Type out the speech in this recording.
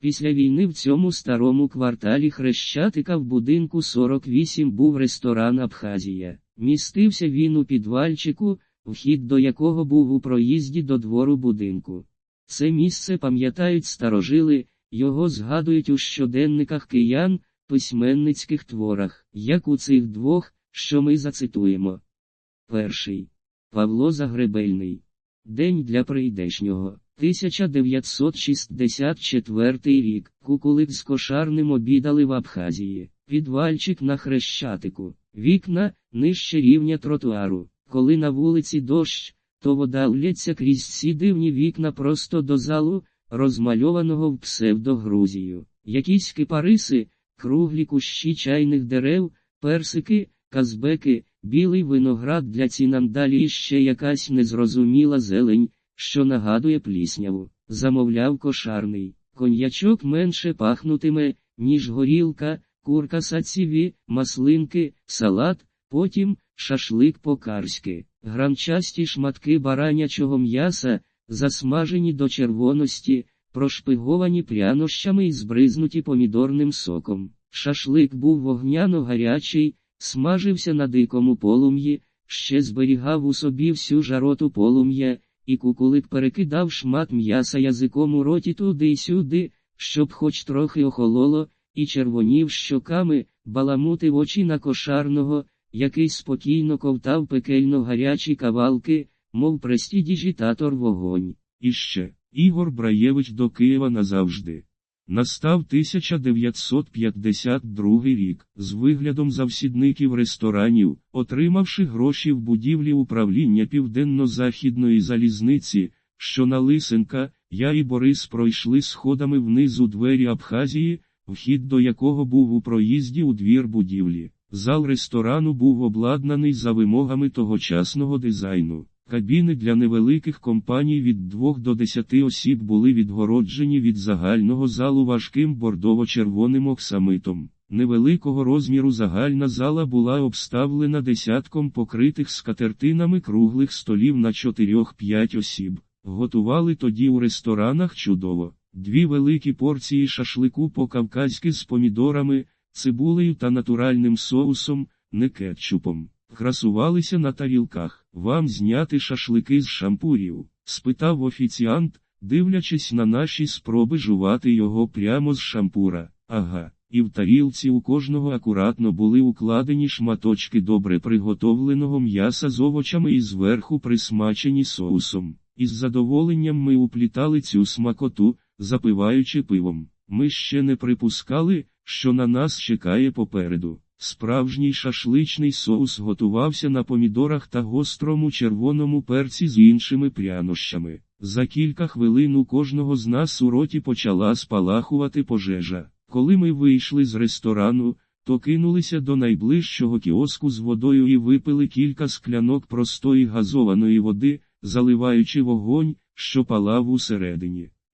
Після війни в цьому старому кварталі Хрещатика в будинку 48 був ресторан Абхазія. Містився він у підвальчику, вхід до якого був у проїзді до двору будинку. Це місце пам'ятають старожили, його згадують у щоденниках киян, письменницьких творах, як у цих двох, що ми зацитуємо. Перший. Павло Загребельний. День для прийдешнього. 1964 рік. Кукулик з кошарним обідали в Абхазії. Підвальчик на хрещатику. Вікна нижче рівня тротуару. Коли на вулиці дощ, то вода лється крізь ці дивні вікна просто до залу, розмальованого в псевдогрузію. Якісь кипариси, круглі кущі чайних дерев, персики, казбеки, білий виноград для цінандалі і ще якась незрозуміла зелень, що нагадує плісняву, замовляв кошарний. Коньячок менше пахнутиме, ніж горілка, курка саціві, маслинки, салат, потім шашлик по-карськи, гранчасті шматки баранячого м'яса, засмажені до червоності, прошпиговані прянощами і збризнуті помідорним соком. Шашлик був вогняно гарячий, смажився на дикому полум'ї, ще зберігав у собі всю жароту полум'я, і кукулик перекидав шмат м'яса язиком у роті туди й сюди, щоб хоч трохи охололо, і червонів щоками, баламутив очі на кошарного, який спокійно ковтав пекельно гарячі кавалки, мов престідіжітатор вогонь. І ще, Ігор Браєвич до Києва назавжди. Настав 1952 рік, з виглядом завсідників ресторанів, отримавши гроші в будівлі управління Південно-Західної залізниці, що на Лисенка, я і Борис пройшли сходами вниз у двері Абхазії, вхід до якого був у проїзді у двір будівлі. Зал ресторану був обладнаний за вимогами тогочасного дизайну. Кабіни для невеликих компаній від 2 до 10 осіб були відгороджені від загального залу важким бордово-червоним оксамитом. Невеликого розміру загальна зала була обставлена десятком покритих скатертинами круглих столів на 4-5 осіб. Готували тоді у ресторанах чудово. Дві великі порції шашлику по-кавказьки з помідорами, цибулею та натуральним соусом, не кетчупом. Красувалися на тарілках. Вам зняти шашлики з шампурів? спитав офіціант, дивлячись на наші спроби жувати його прямо з шампура. Ага, і в тарілці у кожного акуратно були укладені шматочки добре приготовленого м'яса з овочами і зверху присмачені соусом. Із задоволенням ми уплітали цю смакоту, запиваючи пивом. Ми ще не припускали, що на нас чекає попереду. Справжній шашличний соус готувався на помідорах та гострому червоному перці з іншими прянощами. За кілька хвилин у кожного з нас у роті почала спалахувати пожежа. Коли ми вийшли з ресторану, то кинулися до найближчого кіоску з водою і випили кілька склянок простої газованої води, заливаючи вогонь, що палав усередині.